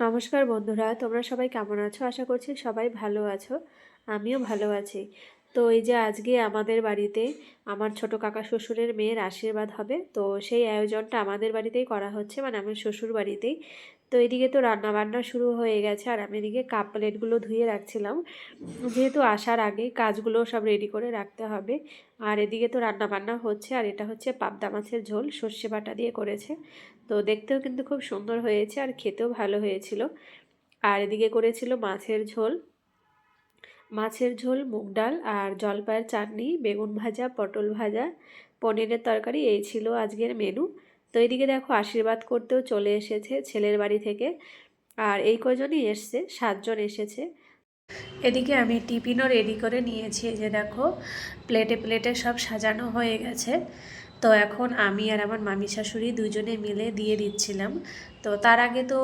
নমস্কার বন্ধুরা তোমরা সবাই কেমন আছো? আশা করছি সবাই ভালো আছো। আমিও ভালো আছি। তো এই যে আজকে আমাদের বাড়িতে আমার ছোট কাকা শ্বশুরের মেয়ের আশীর্বাদ হবে, তো সেই আয়োজনটা আমাদের বাড়িতেই করা হচ্ছে মানে আমার শ্বশুর বাড়িতেই। তো এদিকে তো রান্না বান্না শুরু হয়ে গেছে, আর আমি এদিকে কাপ প্লেটগুলো ধুয়ে রাখছিলাম। যেহেতু আসার আগে কাজগুলো সব রেডি করে রাখতে হবে, আর এদিকে তো রান্না বান্না হচ্ছে, আর এটা হচ্ছে পাবদা মাছের ঝোল, সর্ষে বাটা দিয়ে করেছে। তো দেখতেও কিন্তু খুব সুন্দর হয়েছে, আর খেতেও ভালো হয়েছিল। আর এদিকে করেছিল মাছের ঝোল মাছের ঝোল, মুগ ডাল আর জলপাইয়ের চাটনি, বেগুন ভাজা, পটল ভাজা, পনিরের তরকারি, এই ছিল আজকের মেনু তো এইদিকে দেখো আশীর্বাদ করতেও চলে এসেছে ছেলের বাড়ি থেকে। আর এই কজনই এসছে? সাতজন এসেছে। এদিকে আমি টিফিনও রেডি করে নিয়েছি যে দেখো প্লেটে প্লেটে সব সাজানো হয়ে গেছে। তো এখন আমি আর আমার মামি শাশুড়ি দুজনে মিলে দিয়ে দিচ্ছিলাম। তো তার আগে তো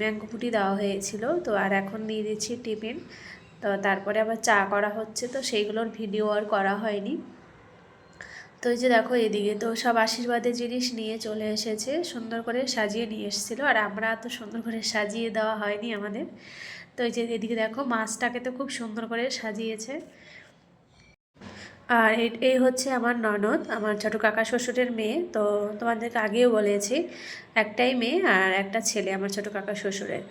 ম্যাঙ্গো ফুটি দেওয়া হয়েছিল। তো আর এখন দিয়ে দিচ্ছি টিফিন। তো তারপরে আবার চা করা হচ্ছে, তো সেইগুলোর ভিডিও আর করা হয়নি। তো এই যে দেখো এদিকে তো সব আশীর্বাদের জিনিস নিয়ে চলে এসেছে, সুন্দর করে সাজিয়ে নিয়ে এসেছিল, আর আমরা তো সুন্দর করে সাজিয়ে দেওয়া হয়নি আমাদের। তো এই যে এদিকে দেখো মাছটাকে তো খুব সুন্দর করে সাজিয়েছে। আর এই হচ্ছে আমার ননদ, আমার ছোট কাকা শ্বশুরের মেয়ে। তো তোমাদেরকে আগেও বলেছি, একটাই মেয়ে আর একটা ছেলে আমার ছোট কাকা শ্বশুরের।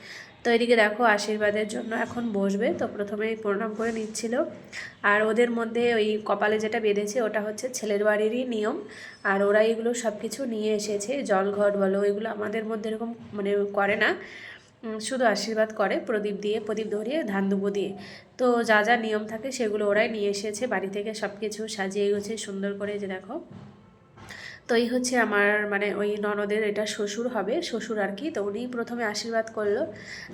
তো এদিকে দেখো, আশীর্বাদের জন্য এখন বসবে। তো প্রথমেই প্রণাম করে নিচ্ছিল। আর ওদের মধ্যে ওই কপালে যেটা বেঁধেছে, ওটা হচ্ছে ছেলের বাড়িরই নিয়ম। আর ওরা এগুলো সব কিছু নিয়ে এসেছে জলঘট বলো, এগুলো আমাদের মধ্যে এরকম মানে করে না। শুধু আশীর্বাদ করে, প্রদীপ দিয়ে, প্রদীপ ধরিয়ে, ধান দুবো দিয়ে। তো যা যা নিয়ম থাকে সেগুলো ওরাই নিয়ে এসেছে, বাড়ি থেকে সব কিছু সাজিয়ে গেছে সুন্দর করে যে দেখো। তো এই হচ্ছে আমার মানে ওই ননদের এটা শ্বশুর হবে, শ্বশুর আর কি। তো উনি প্রথমে আশীর্বাদ করল।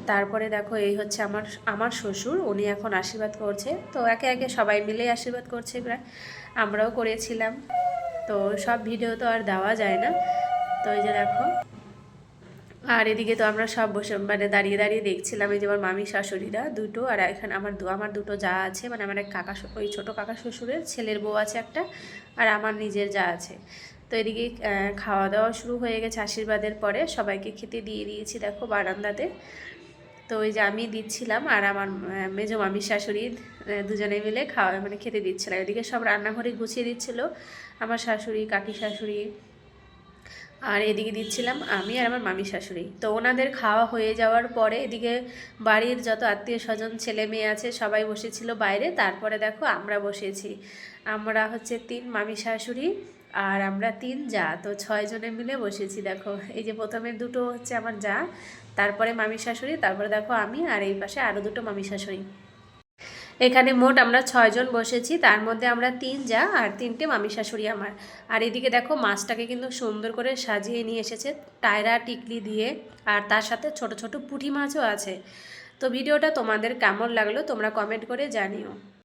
তারপরে দেখো এই হচ্ছে আমার আমার শ্বশুর, উনি এখন আশীর্বাদ করছে। তো একে একে সবাই মিলেই আশীর্বাদ করছে প্রায়। আমরাও করেছিলাম। তো সব ভিডিও তো আর দেওয়া যায় না। তো এই যে দেখো। আর এদিকে তো আমরা সব বসে মানে দাঁড়িয়ে দাঁড়িয়ে দেখছিলাম এই যে আমার মামি শাশুড়িরা দুটো আর এখানে আমার আমার দুটো যা আছে মানে আমার এক কাকা ওই ছোটো কাকা শ্বশুরের ছেলের বউ আছে একটা আর আমার নিজের যা আছে। তো এদিকে খাওয়া দাওয়া শুরু হয়ে গেছে আশীর্বাদের পরে, সবাইকে খেতে দিয়ে দিয়েছি দেখো বারান্দাতে। তো ওই যে আমি দিচ্ছিলাম আর আমার মেজো মামি শাশুড়ি দুজনে মিলে খাওয়া মানে খেতে দিচ্ছিলাম। এদিকে সব রান্নাঘরে গুছিয়ে দিচ্ছিল আমার শাশুড়ি, কাকি শাশুড়ি আর এদিকে দিচ্ছিলাম আমি আর আমার মামি শাশুড়ি। তো ওনাদের খাওয়া হয়ে যাওয়ার পরে এদিকে বাড়ির যত আত্মীয় স্বজন, ছেলে মেয়ে আছে, সবাই বসেছিল বাইরে। তারপরে দেখো আমরা বসেছি। আমরা হচ্ছে তিন মামি শাশুড়ি আর আমরা তিন যা। তো ছয় জনে মিলে বসেছি দেখো। এই যে প্রথমে দুটো হচ্ছে আমার যা, তারপরে মামি শাশুড়ি, তারপরে দেখো আমি আর এই পাশে আরও দুটো মামি শাশুড়ি। এখানে মোট আমরা ছয়জন বসেছি, তার মধ্যে আমরা তিন যা আর তিনটে মামি শাশুড়ি আমার। আর এদিকে দেখো মাছটাকে কিন্তু সুন্দর করে সাজিয়ে নিয়ে এসেছে, টায়রা, টিকলি দিয়ে, আর তার সাথে ছোট ছোট পুঁটি মাছও আছে। তো ভিডিওটা তোমাদের কেমন লাগল তোমরা কমেন্ট করে জানিও।